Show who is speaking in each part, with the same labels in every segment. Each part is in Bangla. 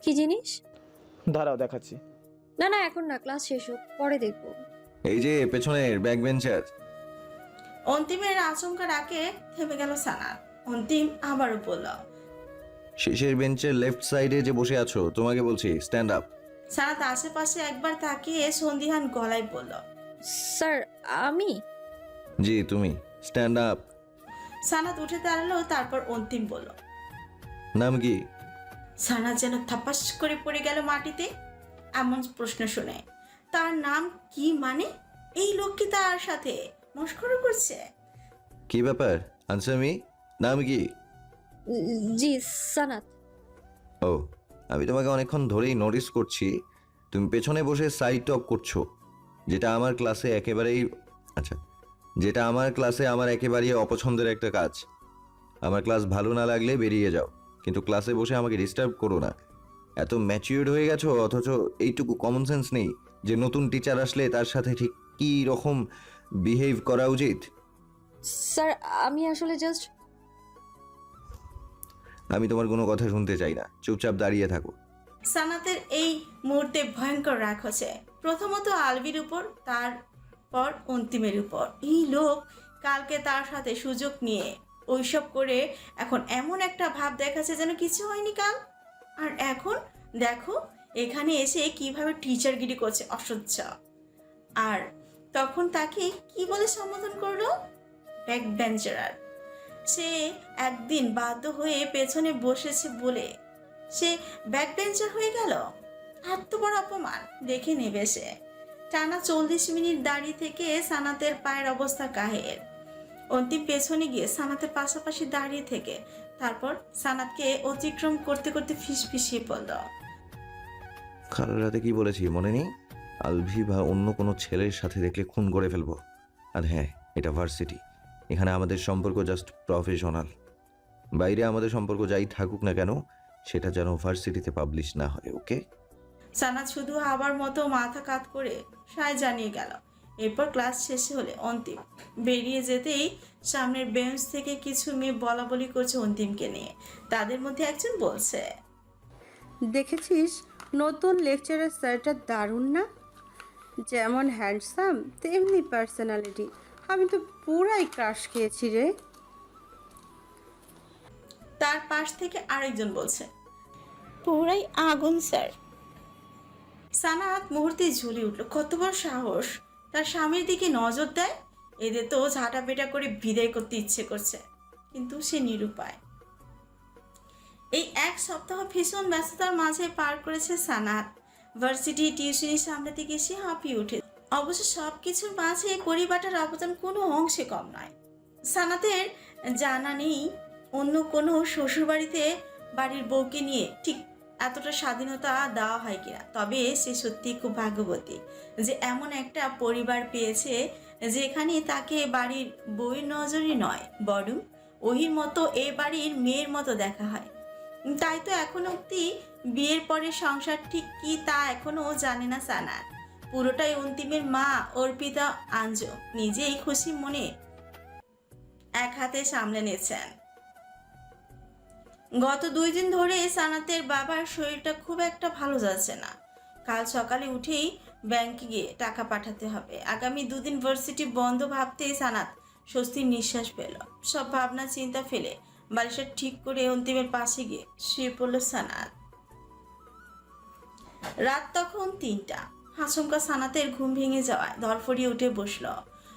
Speaker 1: কি জিনিস?
Speaker 2: দাঁড়াও দেখাচ্ছি।
Speaker 1: না না এখন না ক্লাস শেষ হোক পরে দেখব।
Speaker 3: এই যে পেছনের ব্যাক বেঞ্চার
Speaker 4: অন্তিমের আচমকা ডাকে থেমে গেল সানা। অন্তিম আবারও বলল
Speaker 3: শেষের বেঞ্চের লেফট সাইডে যে বসে আছো তোমাকে বলছি স্ট্যান্ড আপ
Speaker 4: সানাত আশেপাশে একবার তাকিয়ে সন্দিহান গলায় বলল
Speaker 1: স্যার আমি?
Speaker 3: জি তুমি স্ট্যান্ড আপ
Speaker 4: সানাত উঠে দাঁড়াল তারপর অন্তিম বলল
Speaker 3: নাম কি?
Speaker 4: সানাত যেন থাপাস করে পড়ে গেল মাটিতে। এমন প্রশ্ন শুনে তার নাম কি মানে? এই লোক কি তার সাথে মস্করা করছে?
Speaker 3: কি ব্যাপার? আনসার মি নাম কি?
Speaker 1: জি সানাত।
Speaker 3: ও আমি তোমাকে অনেকক্ষণ ধরেই নোটিস করছি তুমি পেছনে বসে সাইড টক করছ যেটা আমার ক্লাসে একেবারেই আচ্ছা যেটা আমার ক্লাসে আমার একেবারেই অপছন্দের একটা কাজ। আমার ক্লাস ভালো না লাগলে বেরিয়ে যাও কিন্তু ক্লাসে বসে আমাকে ডিস্টার্ব করো না। এত ম্যাচিউর্ড হয়ে গেছো অথচ এইটুকু কমন সেন্স নেই যে নতুন টিচার আসলে তার সাথে ঠিক কী রকম বিহেভ করা উচিত।
Speaker 1: স্যার আমি আসলে জাস্ট
Speaker 3: আমি তোমার কোনো কথা শুনতে চাই না চুপচাপ দাঁড়িয়ে থাকো।
Speaker 4: সানাতের এই মুহূর্তে ভয়ঙ্কর রাগ হচ্ছে। প্রথমত আলবির উপর তারপর অন্তিমের উপর। এই লোক কালকে তার সাথে সুযোগ নিয়ে ওইসব করে এখন এমন একটা ভাব দেখাচ্ছে যেন কিছু হয়নি কাল। আর এখন দেখো, এখানে এসে কীভাবে টিচারগিরি করছে, অসহ্য। আর তখন তাকে কি বলে সম্বোধন করল? ব্যাক বেঞ্চারার সে একদিন বাধ্য হয়ে পেছনে বসেছে বলে। সে ব্যাকবেঞ্চার হয়ে গেল। এত বড় অপমান। দেখে নেবে সে। টানা চল্লিশ মিনিট দাঁড়িয়ে থেকে সানাতের পায়ের অবস্থা কাহের অন্তিম পেছনে গিয়ে সানাতের পাশাপাশি দাঁড়িয়ে থেকে তারপর সানাতকে অতিক্রম করতে করতে ফিস ফিসিয়ে পড়ল।
Speaker 3: কাল রাতে কি বলেছি, মনে নেই? আলভি বা অন্য কোনো ছেলের সাথে দেখলে খুন করে ফেলব। আর হ্যাঁ এটা ভার্সিটি এখানে আমাদের সম্পর্ক জাস্ট প্রফেশনাল বাইরে আমাদের সম্পর্ক যাই থাকুক না কেন, সেটা যেন ভার্সিটিতে পাবলিশ না হয় ওকে
Speaker 4: সানাত শুধু আবার মতো মাথা কাত করে সায় জানিয়ে গেল। এরপর ক্লাস শেষে হলে অন্তিম। বেরিয়ে যেতেই সামনের বেঞ্চ থেকে কিছু মেয়ে বলা বলি করছে অন্তিমকে নিয়ে। তাদের মধ্যে একজন বলছে
Speaker 5: দেখেছিস নতুন লেকচারের স্যারটা দারুণ না? যেমন হ্যান্ডসাম তেমনি পার্সোনালিটি। আমি তো পুরাই ক্রাশ খেয়েছি রে।
Speaker 4: তার পাশ থেকে আরেকজন বলছে পুরাই আগুন স্যার। সানাত মুহূর্তে ঝুলে উঠল। কত বড় সাহস। তার স্বামীর দিকে নজর দেয়। এদের তো ঝাঁটা পেটা করে বিদায় করতে ইচ্ছে করছে, কিন্তু সে নিরুপায়। এই এক সপ্তাহ ভীষণ ব্যস্ততার মাঝে পার করেছে সানাত। ভার্সিটি টিউশনি সামলাতে গিয়ে সে হাঁপিয়ে উঠে অবশ্য সব কিছুর মাঝে পরিবারটার অবদান কোনো অংশে কম নয়। সানাতের জানা নেই, অন্য কোনো শ্বশুরবাড়িতে বাড়ির বউকে নিয়ে ঠিক এতটা স্বাধীনতা দেওয়া হয় কিনা? তবে সে সত্যি খুব ভাগ্যবতী যে এমন একটা পরিবার পেয়েছে যেখানে তাকে বাড়ির বউয়ের নজরই নয়, বরং ওহির মতো এ বাড়ির মেয়ের মতো দেখা হয়। তাই তো এখন অব্দি বিয়ের পরে সংসার ঠিক কি তা এখনও জানে না সানা। পুরোটাই অন্তিমের মা অর্পিতা আঞ্জ নিজেই খুশি মনে এক হাতে সামলে নিয়েছেন গত দুই দিন ধরে সানাতের বাবার শরীরটা খুব একটা ভালো যাচ্ছে না। কাল সকালে উঠেই ব্যাংকে গিয়ে টাকা পাঠাতে হবে। আগামী দুদিন ভার্সিটি বন্ধ ভাবতেই সানাত স্বস্তির নিঃশ্বাস পেল। সব ভাবনা চিন্তা ফেলে বালিশটা ঠিক করে অন্তিমের পাশে গিয়ে শুয়ে পড়ল সানাত। রাত তখন তিনটা। আচমকা সানাতের ঘুম ভেঙে যাওয়ায় ধরফড়িয়ে উঠে বসল।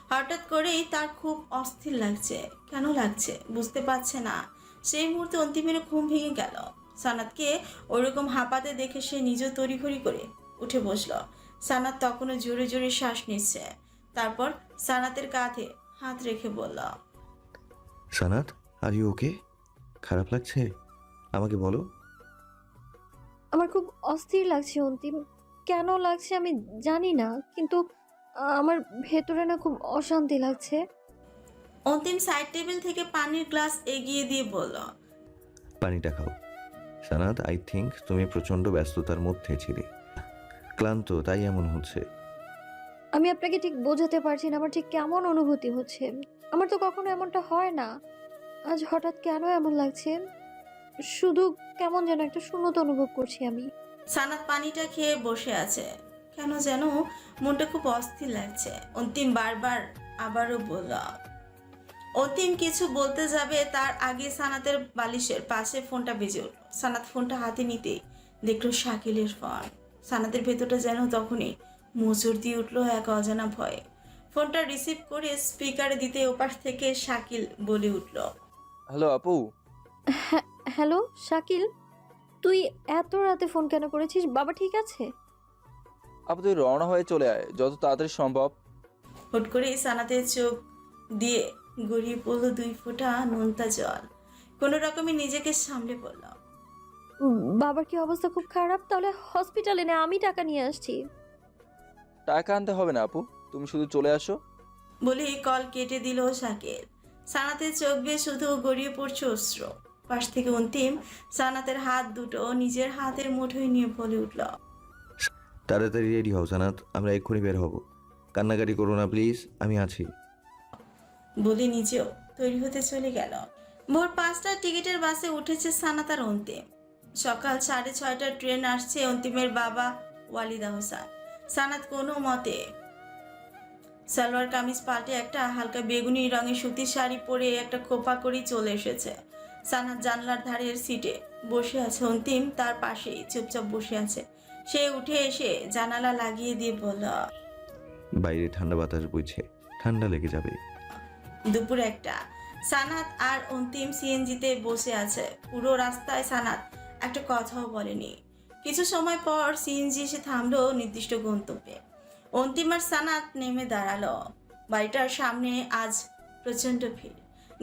Speaker 4: হঠাৎ করেই তার খুব অস্থির লাগছে। কেন লাগছে বুঝতে পারছে না। সেই মুহূর্তে অন্তিমের ঘুম ভেঙে গেল। সানাতকে ওরকম হাঁপাতে দেখে সে নিজেও তড়িঘড়ি করে উঠে বসল। সানাত তখনও জোরে জোরে শ্বাস নিচ্ছে। তারপর সানাতের কাঁধে হাত রেখে বলল
Speaker 3: সানাত আর ইউ ওকে খারাপ লাগছে? আমাকে বলো।
Speaker 1: আমার খুব অস্থির লাগছে অন্তিম। কেন লাগছে আমি জানি না কিন্তু আমার ভেতরে না খুব অশান্তি লাগছে।
Speaker 4: অন্তিম সাইড টেবিল থেকে পানির গ্লাস এগিয়ে দিয়ে বলল
Speaker 3: পানিটা খাও। সানাত আই থিঙ্ক তুমি প্রচণ্ড ব্যস্ততার মধ্যে ছিলে। ক্লান্ত তাই এমন হচ্ছে।
Speaker 1: আমি আপনাকে ঠিক বোঝাতে পারছি না আমার ঠিক কেমন অনুভূতি হচ্ছে? আমার তো কখনো এমনটা হয় না। আজ হঠাৎ কেন এমন লাগছে? শুধু কেমন যেন একটা শূন্যতা অনুভব করছি আমি।
Speaker 4: সানাত পানিটা খেয়ে বসে আছে। কেন যেন মনটা খুব অস্থির লাগছে। অন্তিম বারবার আবারও বলল অন্তিম কিছু বলতে যাবে তার আগে সানাতের বালিশের পাশে ফোনটা বেজে উঠল। সানাত ফোনটা হাতে নিতেই দেখল শাকিলের ফোন। সানাতের ভেতরটা যেন তখনই মজুর দিয়ে উঠল এক অজানা ভয়ে। ফোনটা রিসিভ করে স্পিকারে দিতে ওপাশ থেকে শাকিল বলে উঠল
Speaker 2: হ্যালো আপু।
Speaker 1: হ্যাঁ হ্যালো শাকিল? তুই এত রাতে ফোন কেন করেছিস? বাবা ঠিক আছে?
Speaker 2: আপু তুই রওনা হয়ে চলে আয় যত তাড়াতাড়ি সম্ভব।
Speaker 4: হুট করে সানাতের চোখ দিয়ে গড়িয়ে পড়ল দুই ফোঁটা নোনতা জল। কোনো রকমে নিজেকে সামলে
Speaker 1: পড়লাম বাবার কি অবস্থা? খুব খারাপ? তাহলে হসপিটালে নে আমি টাকা নিয়ে আসছি।
Speaker 2: টাকা আনতে হবে না আপু তুমি শুধু চলে আসো।
Speaker 4: বলে কল কেটে দিল শাকের সানাতের চোখ বেয়ে শুধু গড়িয়ে পড়ছে অস্ত্র পাশ থেকে অন্তিম সানাতের হাত দুটো নিজের হাতের মুঠোয় নিয়ে বলে উঠল
Speaker 3: তাড়াতাড়ি রেডি হও সানাত আমরা এক্ষুনি বের হব। কান্নাকাটি করো না প্লিজ আমি আছি।
Speaker 4: বলে নিজেও তৈরি হতে চলে গেল। ভোর পাঁচটার টিকিটের বাসে উঠেছে সানাত আর অন্তিম। সকাল সাড়ে ছয়টার ট্রেন আসছে অন্তিমের বাবা ওয়ালিদা হোসেন। সানাত কোনো মতে সালোয়ার কামিজ পাল্টে একটা হালকা বেগুনি রঙের সুতির শাড়ি পরে একটা খোপা করেই চলে এসেছে। সানাত জানলার ধারের সিটে বসে আছে। অন্তিম তার পাশেই চুপচাপ বসে আছে। সে উঠে এসে জানালা লাগিয়ে দিয়ে বলল,
Speaker 3: বাইরে ঠান্ডা বাতাস বইছে, ঠান্ডা লেগে যাবে।
Speaker 4: দুপুর একটা। সানাত আর অন্তিম সিএনজিতে বসে আছে। পুরো রাস্তায় সানাত। একটা কথাও বলেনি। কিছু সময় পর সিএনজি এসে থামলো নির্দিষ্ট গন্তব্যে। অন্তিম আর সানাত নেমে দাঁড়াল। বাড়িটার সামনে আজ প্রচণ্ড ভিড়।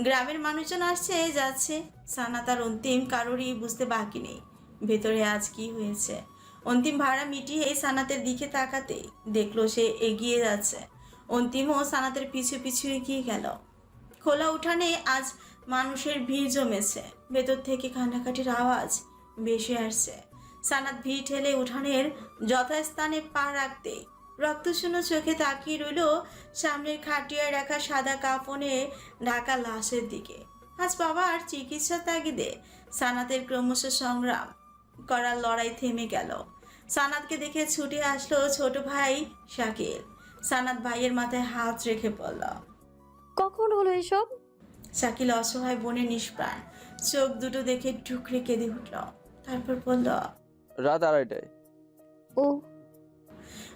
Speaker 4: গ্রামের মানুষজন আসছে, যাচ্ছে। সানাত আর অন্তিম কারোরই বুঝতে বাকি নেই। ভেতরে আজ কি হয়েছে? অন্তিম ভাড়া মিটিয়ে সানাতের দিকে তাকাতে দেখল সে এগিয়ে যাচ্ছে। অন্তিমও সানাতের পিছু পিছু এগিয়ে গেল। খোলা উঠানে আজ মানুষের ভিড় জমেছে। ভেতর থেকে কান্নাকাটির আওয়াজ ভেসে আসছে। সানাত ভিড় ঠেলে উঠানের যথাস্থানে পা রাখতেই রক্তশূন্য চোখে তাকিয়ে রইল সামনের খাটিয়ায় রাখা সাদা কাফনে ঢাকা লাশের দিকে। আজ বাবার চিকিৎসা তাগিদে সানাতের ক্রমশ সংগ্রাম করার লড়াই থেমে গেল। সানাতকে দেখে ছুটে আসলো ছোট ভাই শাকিল। সানাত ভাইয়ের মাথায় হাত রেখে পড়ল
Speaker 1: কখন হলো এসব?
Speaker 4: শাকিল অসহায় বনে নিষ্প্রাণ। চোখ দুটো দেখে টুকরে কেঁদে উঠল। তারপর বলল
Speaker 2: রাত আড়াইটায়।
Speaker 1: ও।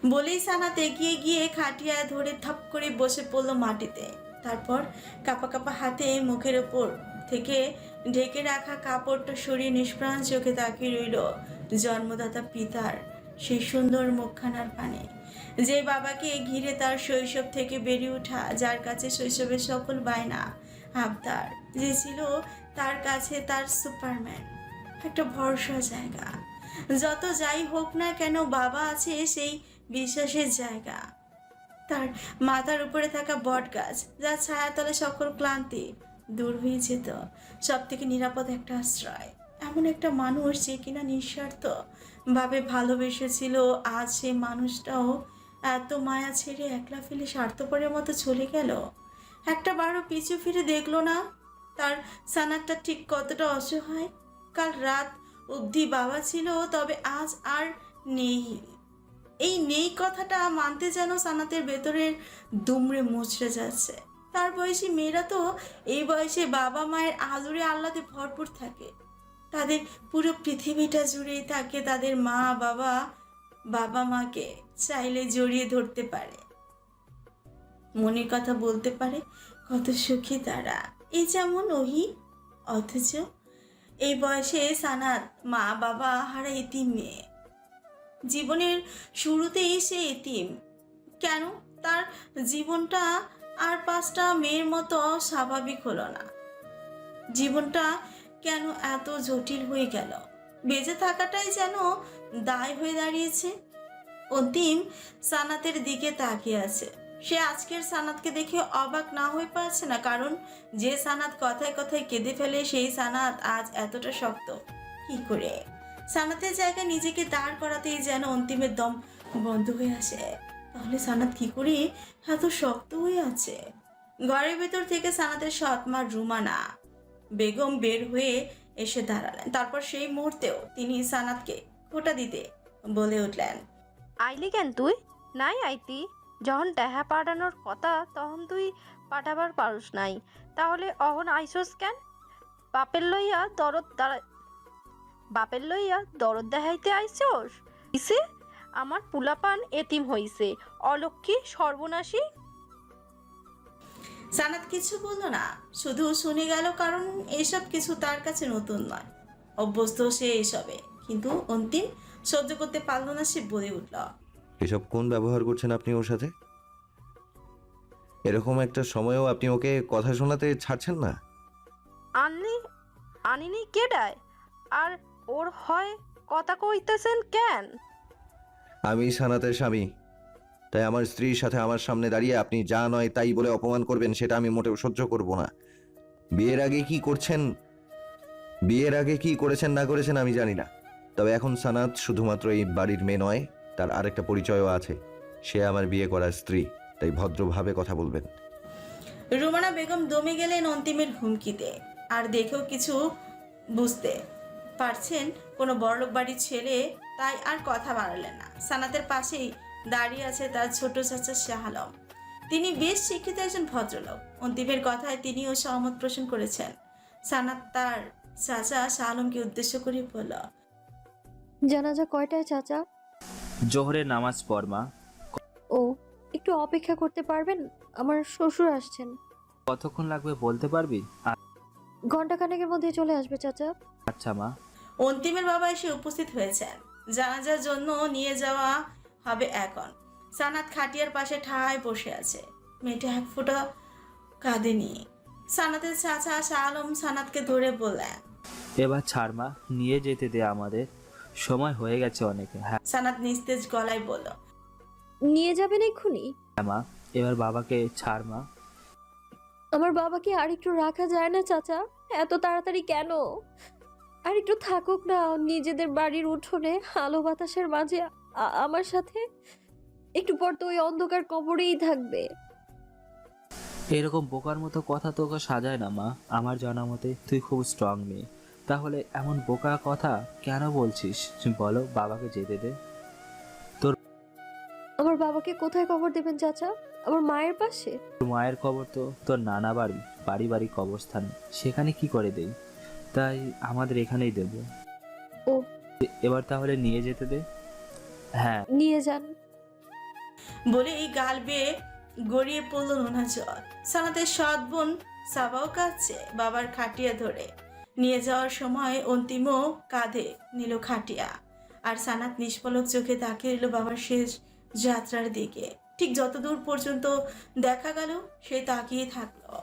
Speaker 4: বলেই সানাত এগিয়ে গিয়ে খাটিয়ায় ধরে থপ করে বসে পড়ল মাটিতে। তারপর কাপা কাপা হাতে মুখের ওপর থেকে ঢেকে রাখা কাপড়টা সরিয়ে নিষ্প্রাণ চোখে তাকিয়ে রইল জন্মদাতা পিতার সেই সুন্দর মুখখানার পানে। যে বাবাকে ঘিরে তার শৈশব থেকে বেড়ে ওঠা, যার কাছে শৈশবের সকল বায়না, আবদার, যে ছিল তার কাছে তার সুপারম্যান। একটা ভরসা জায়গা। যত যাই হোক না কেন বাবা আছে সেই বিশ্বাসের জায়গা। তার মাথার উপরে থাকা বট গাছ যার ছায়াতলে সকল ক্লান্তি দূর হয়ে যেত। সব থেকে নিরাপদ একটা আশ্রয়। এমন একটা মানুষ যে কিনা নিঃস্বার্থ ভাবে ভালোবেসেছিল, আজ সে মানুষটাও এত মায়া ছেড়ে একলা ফেলে স্বার্থপরের মতো চলে গেল? একটা বারো পিছু ফিরে দেখল না? তার সানারটা ঠিক কতটা অসহায়? কাল রাত অবধি বাবা ছিল, তবে আজ আর নেই। এই নেই কথাটা মানতে যেন সানাতের ভেতরের দুমড়ে মুচড়ে যাচ্ছে। তার বয়সী মেয়েরা তো এই বয়সে বাবা মায়ের আদরে আহ্লাদে ভরপুর থাকে। তাদের পুরো পৃথিবীটা জুড়েই থাকে তাদের মা বাবা বাবা মাকে চাইলে জড়িয়ে ধরতে পারে। মনের কথা বলতে পারে, কত সুখী তারা। এ যেমন ওহি। অথচ এই বয়সে সানাত মা, বাবা, হারা এতিম মেয়ে। জীবনের শুরুতেই সে এতিম। কেন? তার জীবনটা আর পাঁচটা মেয়ের মতো স্বাভাবিক হলো না। জীবনটা কেন এত জটিল হয়ে গেল? বেঁচে থাকাটাই যেন দায় হয়ে দাঁড়িয়েছে। অন্তিম সানাতের দিকে তাকিয়ে আছে। সে আজকের সানাতকে দেখে অবাক না হয়ে পারছে না, কারণ যে সানাত কথায় কথায় কেঁদে ফেলে, সেই সানাত আজ এতটা শক্ত। কি করে? সানাতের জায়গায় নিজেকে দাঁড় করাতেই যেন অন্তিমের দম বন্ধ হয়ে আসে। তাহলে সানাত কি করে এত শক্ত হয়ে আছে? ঘরের ভেতর থেকে সানাতের সৎমা রুমানা বেগম বের হয়ে এসে দাঁড়ালেন। তারপর সেই মুহূর্তেও তিনি সানাতকে খোটা দিতে বলে উঠলেন।
Speaker 6: আইলি কেন তুই? নাই আইতি। যখন টাহা পাঠানোর কথা, তখন তুই পাঠাবার পারুস নাই। তাহলে অহন আইসোস কেন? বাপের লইয়া দরদ দাঁড়া বাপের লইয়া দরদ দেখাইতে আইসোস? ইসে, আমার পুলাপান এতিম হইছে। অলক্ষী সর্বনাশী
Speaker 4: সানাত কিছু বলল না শুধু শুনে গেল কারণ এসব কিছু তার কাছে নতুন নয়। অভ্যস্ত সে এসবে কিন্তু অন্তিম সহ্য করতে পারল না সে বলে উঠল।
Speaker 3: এসব কোন ব্যবহার করছেন আপনি ওর সাথে? এরকম একটা সময়েও আপনি ওকে কথা শোনাতে ছাড়ছেন না?
Speaker 6: আনলি আনিনি কেডায়? আর ওর হয় কথা কইতেছেন কেন?
Speaker 3: আমি সানাতের স্বামী। তাই আমার স্ত্রীর সাথে আমার সামনে দাঁড়িয়ে আপনি যা নয় তাই বলে অপমান করবেন, সেটা আমি মোটেও সহ্য করব না। বিয়ের আগে কি করছেন? বিয়ের আগে কি করেছেন, না করেছেন আমি জানি না। তবে এখন সানাত শুধুমাত্র এই বাড়ির মেয়ে নয়, তার আরেকটা পরিচয়ও আছে। সে আমার বিয়ে করার স্ত্রী, তাই ভদ্রভাবে কথা বলবেন।
Speaker 4: রুমানা বেগম দমে গেলেন অন্তিমের হুমকিতে। আর দেখেও কিছু বুঝতে পারছেন কোনো বড়লোক বাড়ির ছেলে, তাই আর কথা বাড়ালেন না। সানাতের পাশেই দাঁড়িয়ে আছে তার ছোট চাচা শাহ আলম। তিনি বেশ শিক্ষিত একজন ভদ্রলোক। অন্তিমের কথায় তিনিও সহমত পোষণ করেছেন। সানাত তার চাচা শাহ আলমকে উদ্দেশ্য করে বলল
Speaker 1: জানাজা কয়টায় চাচা?
Speaker 7: জোহরের নামাজ পড় মা।
Speaker 1: ও একটু অপেক্ষা করতে পারবেন? আমার শ্বশুর আসছেন।
Speaker 7: কতক্ষণ লাগবে বলতে পারবি? আ-
Speaker 1: ঘণ্টা খানেকের মধ্যে চলে আসবে চাচা।
Speaker 7: আচ্ছা মা।
Speaker 4: অন্তিমের বাবা এসে উপস্থিত হয়েছেন। জানাজার জন্য নিয়ে যাওয়া হবে এখন। সানাত খাটিয়ার পাশে ঠায় বসে আছে। মেয়েটা এক ফোঁটা নিয়ে। সানাতের চাচা শাহ আলম সানাতকে ধরে বললেন
Speaker 7: এবার ছাড় মা নিয়ে যেতে দে আমাদের। সময় হয়ে গেছে অনেকে হ্যাঁ।
Speaker 4: সানাত নিস্তেজ গলায় বলল
Speaker 1: নিয়ে যাবেন এক্ষুনি?
Speaker 7: মা এবার বাবাকে ছাড় মা।
Speaker 1: আমার বাবাকে আর একটু রাখা যায় না চাচা। এত তাড়াতাড়ি কেন? আর একটু থাকুক না নিজেদের বাড়ির উঠোনে আলো বাতাসের মাঝে আমার সাথে? একটু পর তো ওই অন্ধকার কবরেই থাকবে।
Speaker 7: এরকম বোকার মতো কথা তোকে সাজায় না মা। আমার জানা মতে তুই খুব স্ট্রং মেয়ে। তাহলে এমন বোকা কথা কেন বলছিস? বলো বাবাকে যেতে দে।
Speaker 1: তোর আমার বাবাকে কোথায় কবর দেবেন চাচা? আমার মায়ের পাশে?
Speaker 7: তোর মায়ের কবর তো তোর নানা বাড়ি বাড়ি বাড়ি কবরস্থানে। সেখানে কি করে দেই? তাই আমাদের এখানেই দেব।
Speaker 1: ও।
Speaker 7: এবার তাহলে নিয়ে যেতে দে। হ্যাঁ।
Speaker 1: নিয়ে যান।
Speaker 4: বলে এই গাল বেয়ে গড়িয়ে পড়ল নোনা জল সানাতের সৎ বোন সাবাও কাঁদছে বাবার খাটিয়া ধরে। নিয়ে যাওয়ার সময় অন্তিমও কাঁধে নিল খাটিয়া। আর সানাত নিষ্পলক চোখে তাকিয়ে রইল বাবার শেষ যাত্রার দিকে। ঠিক যতদূর পর্যন্ত দেখা গেল সে তাকিয়ে থাকল।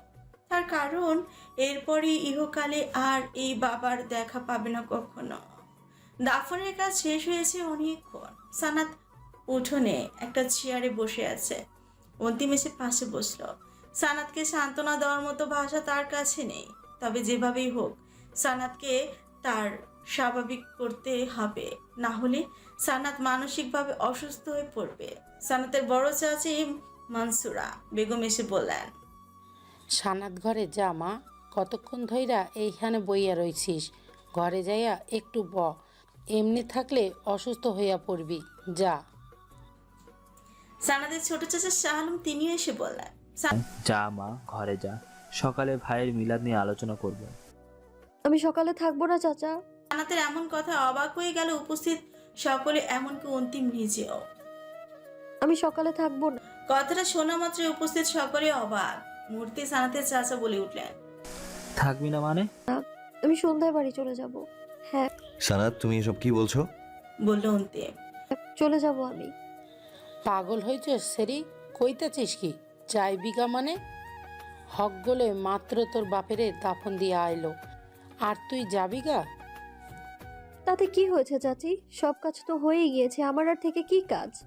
Speaker 4: তার কারণ এরপরই ইহকালে আর এই বাবার দেখা পাবে না কখনো। দাফনের কাজ শেষ হয়েছে অনেকক্ষণ। সানাত উঠোনে একটা চেয়ারে বসে আছে। অন্তিম এসে পাশে বসল। সানাতকে সান্ত্বনা দেওয়ার মতো ভাষা তার কাছে নেই। তবে যেভাবেই হোক, সানাতকে তার স্বাভাবিক করতে হবে। না হলে সানাত মানসিকভাবে অসুস্থ হয়ে পড়বে। সানাতের বড় চাচি মানসুরা বেগম এসে বললেন,
Speaker 8: সানাত ঘরে যা মা, কতক্ষণ ধইরা এইখানে বইয়া রইছিস? ঘরে যাইয়া একটু ব। এমনি থাকলে অসুস্থ হইয়া পড়বি। যা।
Speaker 4: সানাতের ছোট চাচা শাহ আলম তিনিও এসে বললেন
Speaker 7: যা মা ঘরে যা। সকালে ভাইয়ের মিলাদ নিয়ে আলোচনা করব।
Speaker 1: আমি সকালে থাকব না চাচা।
Speaker 4: সানাতের এমন কথা অবাক হয়ে গেল উপস্থিত সকলে এমনকি অন্তিম নিজেও।
Speaker 1: আমি সকালে থাকব না।
Speaker 4: কথাটা শোনা মাত্রই উপস্থিত সকলে অবাক। মূর্তি সানাতের চাচা বলে উঠলেন
Speaker 7: থাকবি না মানে?
Speaker 1: আমি সন্ধ্যায় বাড়ি চলে যাব। হ্যাঁ।
Speaker 3: সানাত তুমি এসব কি বলছো?
Speaker 4: বলল
Speaker 1: চলে যাব আমি।
Speaker 8: পাগল হয়েছ সেরি? কইতেছিস কি? চাই বিঘা মানে? হক গলে মাত্র তোর বাপেরে দাফন দিয়ে আইলো। আর তুই যাবি গা?
Speaker 1: তাতে কি হয়েছে চাচি? সব কাজ তো হয়েই গিয়েছে আমার আর থেকে কি কাজ?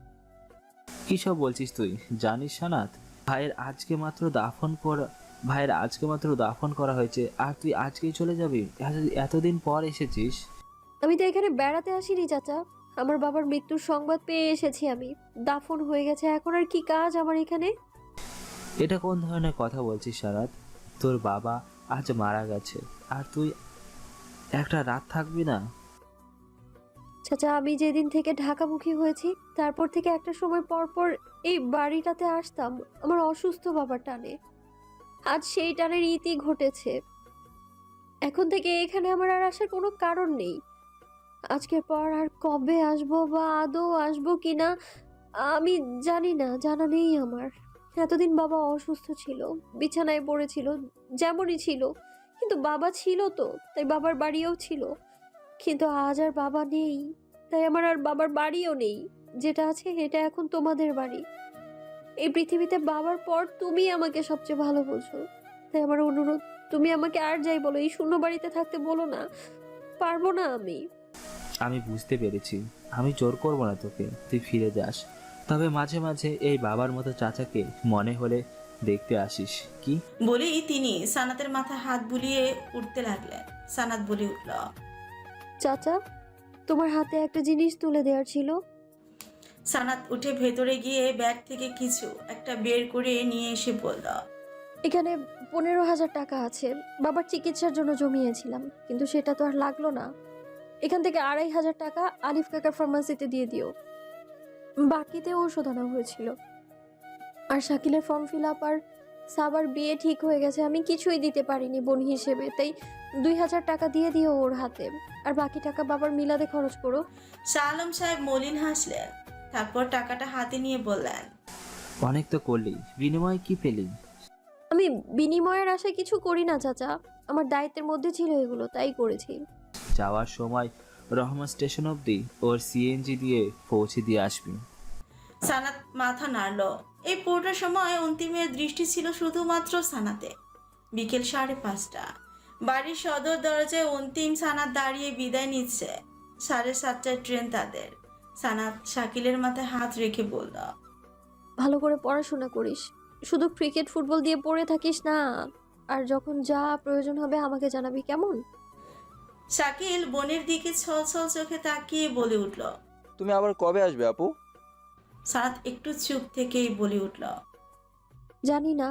Speaker 7: কি সব বলছিস তুই? জানিস সানাত ভাইয়ের আজকে মাত্র দাফন করা ভাইয়ের আজকে মাত্র দাফন করা হয়েছে আর তুই আজকেই চলে যাবি? এত- এতদিন পর এসেছিস।
Speaker 1: আমি তো এখানে বেড়াতে আসিনি চাচা। আমার বাবার মৃত্যুর সংবাদ পেয়ে এসেছি আমি। দাফন হয়ে গেছে এখন আর কি কাজ আমার এখানে?
Speaker 7: এটা কোন ধরনের কথা বলছিস সারাত? তোর বাবা আজ মারা গেছে আর তুই একটা রাত থাকবি না?
Speaker 1: চাচা আমি যেদিন থেকে ঢাকামুখী হয়েছি তারপর থেকে একটা সময় পর পর এই বাড়িটাতে আসতাম আমার অসুস্থ বাবার টানে। আজ সেই টানের ইতি ঘটেছে। এখন থেকে এখানে আমার আর আসার কোনো কারণ নেই। আজকের পর আর কবে আসব বা আদৌ আসব কি না, আমি জানি না, জানা নেই আমার। এতদিন বাবা অসুস্থ ছিল, বিছানায় পড়েছিল, যেমনই ছিল, কিন্তু বাবা ছিল তো, তাই বাবার বাড়িও ছিল। কিন্তু আজ আর বাবা নেই, তাই আমার আর বাবার বাড়িও নেই, যেটা আছে এটা এখন তোমাদের বাড়ি। এই পৃথিবীতে বাবার পর তুমি আমাকে সবচেয়ে ভালো বোঝো। তাই আমার অনুরোধ, তুমি আমাকে আর যাই বলো, এই শূন্য বাড়িতে থাকতে বলো না, পারব না আমি।
Speaker 7: আমি বুঝতে পেরেছি। আমি জোর করব না তোকে। তুই ফিরে যাস। তবে মাঝে মাঝে এই বাবার মতো চাচাকে মনে হলে দেখতে আসিস। কি?
Speaker 4: বলেই তিনি সানাতের মাথা হাত বুলিয়ে উঠতে লাগলেন। সানাত বলে উঠল
Speaker 1: চাচা তোমার হাতে একটা জিনিস তুলে দেওয়ার ছিল।
Speaker 4: সানাত উঠে ভেতরে গিয়ে ব্যাগ থেকে কিছু একটা বের করে নিয়ে এসে বলল
Speaker 1: এখানে পনেরো হাজার টাকা আছে। বাবার চিকিৎসার জন্য জমিয়েছিলাম কিন্তু সেটা তো আর লাগল না। এখান থেকে আড়াই হাজার টাকা আলিফ কাকার ফার্মাসিতে দিয়ে দিও। বাকিতে ওষুধ আনা হয়েছিল। আর শাকিলের ফর্ম ফিল আপ আর সাবার বিয়ে ঠিক হয়ে গেছে আমি কিছুই দিতে পারিনি বোন হিসেবে তাই দুই হাজার টাকা দিয়ে দিও ওর হাতে। আর বাকি টাকা বাবার মিলাদে খরচ করো।
Speaker 4: শাহ আলম সাহেব মলিন হাসলেন তারপর টাকাটা হাতে নিয়ে বললেন
Speaker 7: অনেক তো করলি বিনিময়ে কি পেলি?
Speaker 1: আমি বিনিময়ের আশায় কিছু করি না চাচা। আমার দায়িত্বের মধ্যে ছিল এগুলো তাই করেছি।
Speaker 7: যাওয়ার সময় রহমান স্টেশন অবধি ওর সিএনজি দিয়ে পৌঁছে দিয়ে আসবি।
Speaker 4: সানাত মাথা নাড়ল। এই পুরোটা সময় অন্তিমের দৃষ্টি ছিল শুধুমাত্র সানাতে। বিকেল সাড়ে পাঁচটা। বাড়ির সদর দরজায় অন্তিম সানাত দাঁড়িয়ে বিদায় নিচ্ছে। সাড়ে সাতটায় ট্রেন তাদের। সানাত শাকিলের মাথায় হাত রেখে বলল
Speaker 1: ভালো করে পড়াশোনা করিস। শুধু ক্রিকেট ফুটবল দিয়ে পড়ে থাকিস না। আর যখন যা প্রয়োজন হবে আমাকে জানাবি কেমন?
Speaker 4: শাকিল বোনের দিকে ছল ছল চোখে তাকিয়ে বলে উঠল
Speaker 2: তুমি আবার কবে আসবে আপু?
Speaker 4: সানাত একটু চুপ থেকেই বলে উঠল
Speaker 1: জানি না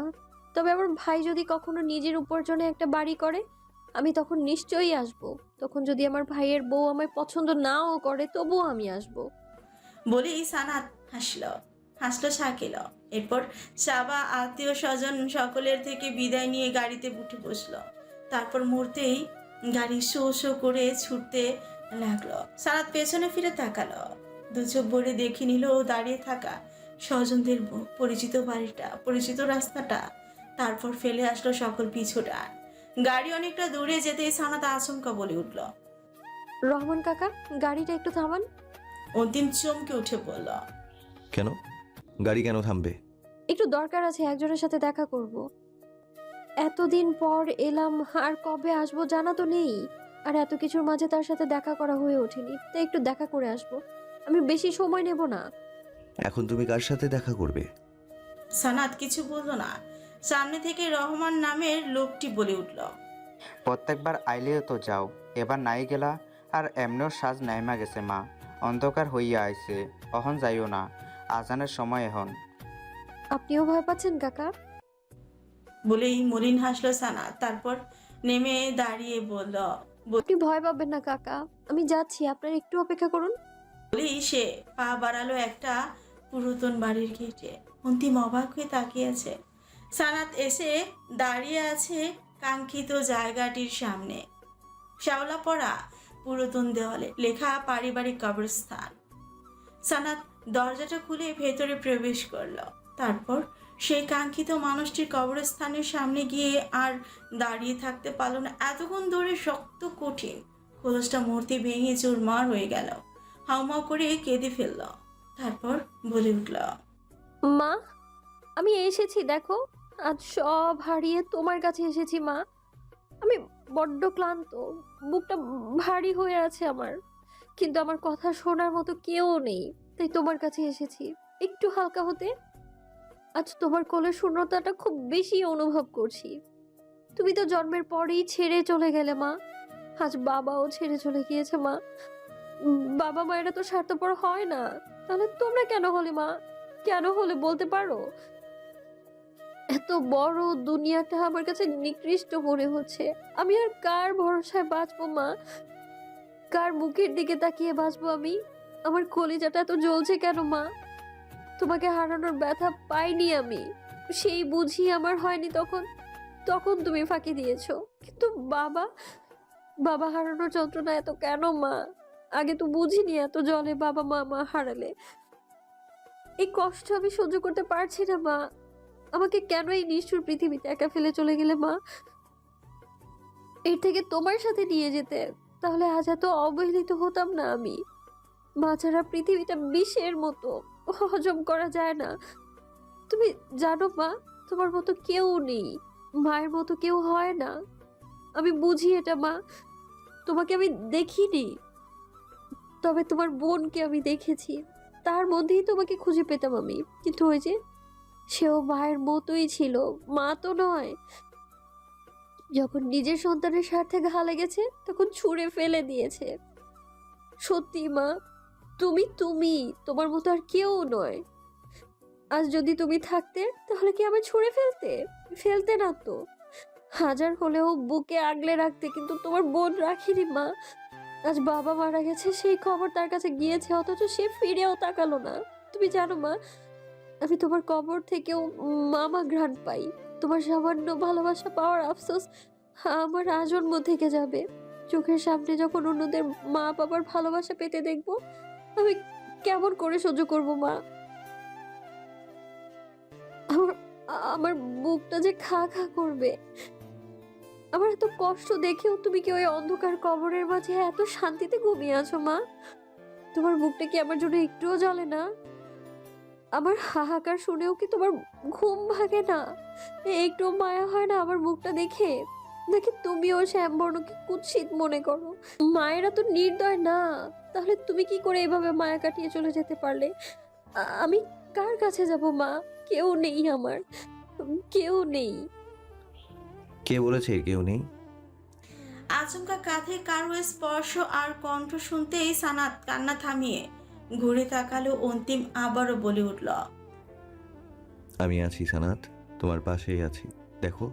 Speaker 1: তবে আমার ভাই যদি কখনো নিজের উপার্জনে একটা বাড়ি করে আমি তখন নিশ্চয়ই আসব। তখন যদি আমার ভাইয়ের বউ আমায় পছন্দ নাও করে তবুও আমি আসব।
Speaker 4: বলেই সানাত হাসল হাসলো শাকিল এরপর সাবা আত্মীয় স্বজন সকলের থেকে বিদায় নিয়ে গাড়িতে উঠে বসল। তারপর মুহূর্তেই গাড়ি শো শো করে ছুটতে লাগল। সানাত পেছনে ফিরে তাকালো। দু চোখ ভরে দেখে নিল দাঁড়িয়ে থাকা স্বজনদের পরিচিত বাড়িটা পরিচিত রাস্তাটা। তারপর ফেলে আসলো সকল পিছুটা। গাড়ি অনেকটা দূরে যেতেই সানাত আচমকা বলে উঠল।
Speaker 1: রহমান কাকা গাড়িটা একটু থামান।
Speaker 4: অন্তিম চমকে উঠে বলল
Speaker 3: কেন? গাড়ি কেন থামবে?
Speaker 1: একটু দরকার আছে একজনের সাথে দেখা করব। এতদিন পর এলাম আর কবে আসব জানা তো নেই। আর এত কিছুর মাঝে তার সাথে দেখা করা হয়ে ওঠেনি তাই একটু দেখা করে আসব। আমি বেশি সময় নেব না।
Speaker 3: এখন তুমি কার সাথে দেখা করবে?
Speaker 4: সানাত কিছু বলল না। সামনে থেকে রহমান নামের লোকটি বলে উঠল।
Speaker 9: প্রত্যেকবার আইলেও তো যাও এবার নাই গেলা আর এমনিও সাজ নাইমা গেছে মা অন্ধকার হইয়া আইছে অহন যাইও না আজানের সময় এখন।
Speaker 1: আপনিও ভয় পাচ্ছেন কাকা?
Speaker 4: বলেই মলিন হাসলো সানাত তারপর নেমে দাঁড়িয়ে বলল
Speaker 1: আপনি ভয় পাবেন না কাকা। আমি যাচ্ছি আপনার একটু অপেক্ষা করুন।
Speaker 4: বলেই সে পা বাড়ালো একটা পুরাতন বাড়ির গেটে। অন্তিম অবাক হয়ে তাকিয়ে আছে। সানাত এসে দাঁড়িয়ে আছে কাঙ্ক্ষিত জায়গাটির সামনে। শ্যাওলা পড়া পুরাতন দেওয়ালে লেখা পারিবারিক কবরস্থান। সানাত দরজাটা খুলে ভেতরে প্রবেশ করল। তারপর সেই কাঙ্ক্ষিত মানুষটির কবরস্থানের সামনে গিয়ে আর দাঁড়িয়ে থাকতে পারল না। এতক্ষণ ধরে শক্ত, কঠিন খোলসটা মূর্তি ভেঙে চুরমার হয়ে গেল। হাউমাউ করে কেঁদে ফেলল। তারপর বলে উঠল,
Speaker 1: মা, আমি এসেছি, দেখো। আজ সব হারিয়ে তোমার কাছে এসেছি, মা। আমি বড্ড ক্লান্ত, বুকটা ভারী হয়ে আছে আমার। কিন্তু আমার কথা শোনার মতো কেউ নেই, তাই তোমার কাছে এসেছি। একটু হালকা হতে আজ তোমার কোলের শূন্যতাটা খুব বেশি অনুভব করছি। তুমি তো জন্মের পরেই ছেড়ে চলে গেলে, মা। আজ বাবাও ছেড়ে চলে গিয়েছে, মা। বাবা মায়েরা তো স্বার্থপর হয় না। তাহলে তোমরা কেন হলে, মা? কেন হলে বলতে পারো? এত বড় দুনিয়াটা আমার কাছে নিকৃষ্ট মনে হচ্ছে। আমি আর কার ভরসায় বাঁচবো, মা? কার মুখের দিকে তাকিয়ে বাঁচবো আমি? আমার কলিজাটা এত জ্বলছে কেন, মা? তোমাকে হারানোর ব্যথা পাইনি আমি। সেই বুঝি আমার হয়নি তখন। তখন তুমি ফাঁকি দিয়েছ। কিন্তু বাবা বাবা হারানোর যন্ত্রণা এত কেন মা? আগে তো বুঝিনি এত জলে বাবা মা মা হারালে। এই কষ্ট আমি সহ্য করতে পারছি না মা। আমাকে কেন এই নিষ্ঠুর পৃথিবীতে একা ফেলে চলে গেলে মা? এর থেকে তোমার সাথে নিয়ে যেতে, তাহলে আজ এত অবহেলিত হতাম না আমি। মা ছাড়া পৃথিবীটা বিষের মতো। হজম করা যায় না। তুমি জানো মা, তোমার মতো কেউ নেই, মায়ের মতো কেউ হয় না। আমি বুঝি এটা মা, তোমাকে আমি দেখিনি। তবে তোমার বোনকে আমি দেখেছি, তার মধ্যেই তোমাকে খুঁজে পেতাম আমি। কিন্তু ওই যে, সেও মায়ের মতোই ছিল, মা তো নয়। যখন নিজের সন্তানের স্বার্থে ঘা লেগেছে, তখন ছুঁড়ে ফেলে দিয়েছে। সত্যি মা তুমি তুমি, তোমার মতো আর কেউ নয়। আজ যদি তুমি থাকতে, তাহলে কি আমি ছুঁড়ে ফেলতে? ফেলতে না তো। হাজার হলেও বুকে আগলে রাখতে কিন্তু তোমার বোন রাখিনি, মা। আজ বাবা মারা গেছে, সেই খবর তার কাছে গিয়েছে, অথচ সে ফিরেও তাকালো না। তুমি জানো, মা, আমি তোমার কবর থেকেও মামা ঘ্রাণ পাই। তোমার সামান্য ভালোবাসা পাওয়ার আফসোস আমার আজন্ম থেকে যাবে। চোখের সামনে যখন অন্যদের মা বাবার ভালোবাসা পেতে দেখব আমি কেমন করে সহ্য করব, মা? আমার আমার বুকটা যে খা খা করবে। আমার এত কষ্ট দেখেও তুমি কি ওই অন্ধকার কবরের মাঝে এত শান্তিতে ঘুমিয়ে আছো, মা? তোমার বুকটা কি আমার জন্য একটুও জ্বলে না? আমার হাহাকার শুনেও কি তোমার ঘুম ভাগে না? একটু মায়া হয় না আমার মুখটা দেখে? নাকি তুমিও শ্যামবর্ণকে কুৎসিত মনে করো? মায়েরা তো নির্দয় না। তাহলে তুমি কি করে এভাবে মায়া কাটিয়ে চলে যেতে পারলে? আমি কার কাছে যাব মা? কেউ নেই আমার। কেউ নেই।
Speaker 3: কে বলেছে কেউ নেই?
Speaker 4: আচমকা কাঁধে কারও স্পর্শ আর কণ্ঠ শুনতেই সানাত কান্না থামিয়ে ঘুরে তাকালো অন্তিম আবারও বলে উঠল
Speaker 3: আমি আছি সানাত তোমার পাশেই আছি। দেখো